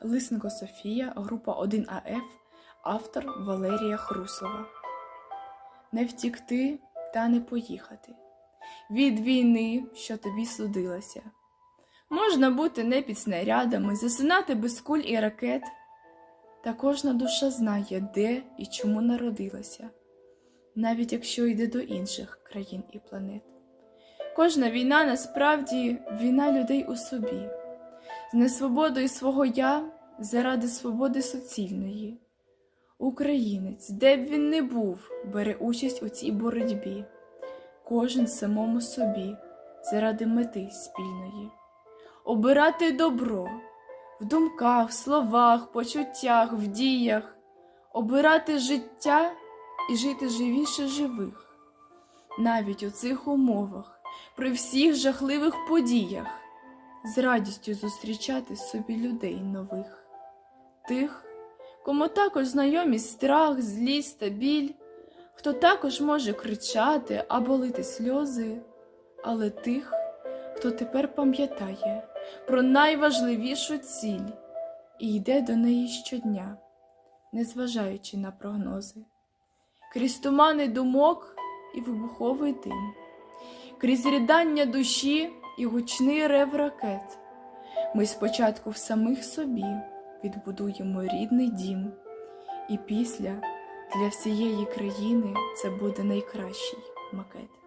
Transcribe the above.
Лисенко Софія, група 1АФ, автор Валерія Хруслова. Не втікти та не поїхати. Від війни, що тобі судилася. Можна бути не під снарядами, засинати без куль і ракет. Та кожна душа знає, де і чому народилася, навіть якщо йде до інших країн і планет. Кожна війна насправді війна людей у собі, з несвободою свого я заради свободи суцільної. Українець, де б він не був, бере участь у цій боротьбі, кожен самому собі, заради мети спільної. Обирати добро в думках, словах, почуттях, в діях, обирати життя і жити живіше живих, навіть у цих умовах, при всіх жахливих подіях, з радістю зустрічати собі людей нових, тих, кому також знайомі страх, злість та біль, хто також може кричати або лити сльози, але тих, хто тепер пам'ятає про найважливішу ціль і йде до неї щодня, незважаючи на прогнози, крізь тумани думок і вибуховий дим, крізь рідання душі і гучний рев ракет. Ми спочатку в самих собі відбудуємо рідний дім, і після для всієї країни це буде найкращий макет.